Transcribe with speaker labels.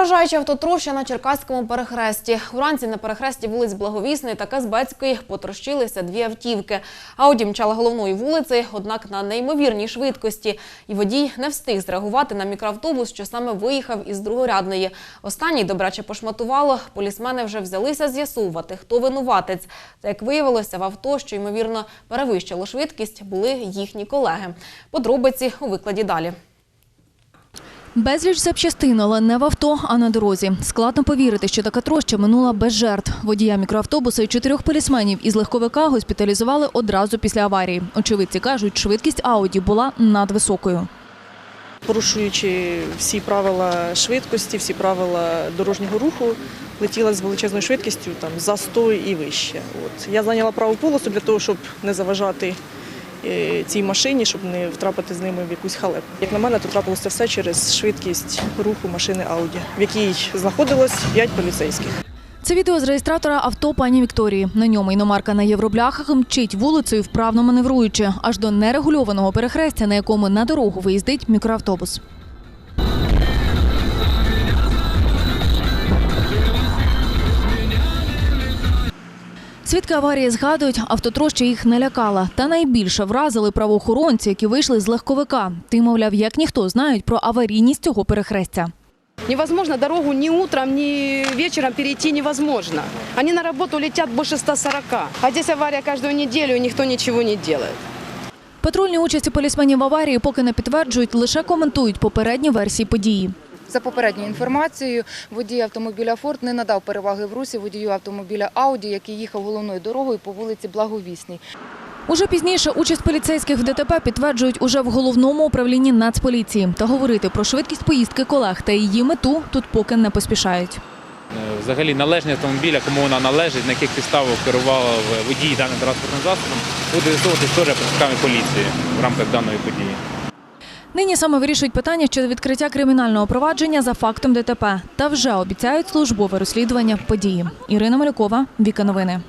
Speaker 1: вражаюча автотроща на Черкаському перехресті. Уранці на перехресті вулиць Благовісної та Казбецької потрощилися дві автівки. Ауді мчала головною вулицею, однак на неймовірній швидкості. І водій не встиг зреагувати на мікроавтобус, що саме виїхав із другорядної. Останній добряче пошматувало. Полісмени вже взялися з'ясовувати, хто винуватець. Та як виявилося, в авто, що ймовірно перевищило швидкість, були їхні колеги. Подробиці у викладі далі.
Speaker 2: Безліч запчастин, але не в авто, а на дорозі. Складно повірити, що така троща минула без жертв. Водія мікроавтобуса і чотирьох полісменів із легковика госпіталізували одразу після аварії. Очевидці кажуть, швидкість Ауді була надвисокою.
Speaker 3: порушуючи всі правила швидкості, всі правила дорожнього руху, летіла з величезною швидкістю там за 100 і вище. От я зайняла праву полосу для того, щоб не заважати цій машині, щоб не втрапити з ними в якусь халепу. Як на мене, то трапилося все через швидкість руху машини Ауді, в якій знаходилось 5 поліцейських.
Speaker 2: Це відео з реєстратора авто пані Вікторії. На ньому іномарка на євробляхах мчить вулицею, вправно маневруючи, аж до нерегульованого перехрестя, на якому на дорогу виїздить мікроавтобус. Свідки аварії згадують, автотроща їх не лякала. Та найбільше вразили правоохоронці, які вийшли з легковика. Ти, мовляв, як ніхто знають про аварійність цього перехрестя.
Speaker 4: Невозможно дорогу ни утром, ни вечером перейти невозможно. Они на работу летят больше 140. А здесь авария каждую неделю, и никто ничего не делает.
Speaker 2: Патрульні участі полісменів аварії поки не підтверджують, лише коментують попередні версії події.
Speaker 5: За попередньою інформацією, водій автомобіля Форд не надав переваги в русі водію автомобіля Ауді, який їхав головною дорогою по вулиці Благовісній.
Speaker 2: Уже пізніше участь поліцейських в ДТП підтверджують уже в головному управлінні Нацполіції. Та говорити про швидкість поїздки колег та її мету тут поки не поспішають.
Speaker 6: Е, Взагалі належність автомобіля, кому вона належить, на яких підставах керував водій даним транспортним засобом, буде з'ясовуватись теж працівниками поліції в рамках даної події.
Speaker 2: Нині саме вирішують питання щодо відкриття кримінального провадження за фактом ДТП та вже обіцяють службове розслідування події. Ірина Малюкова, Віка Новини.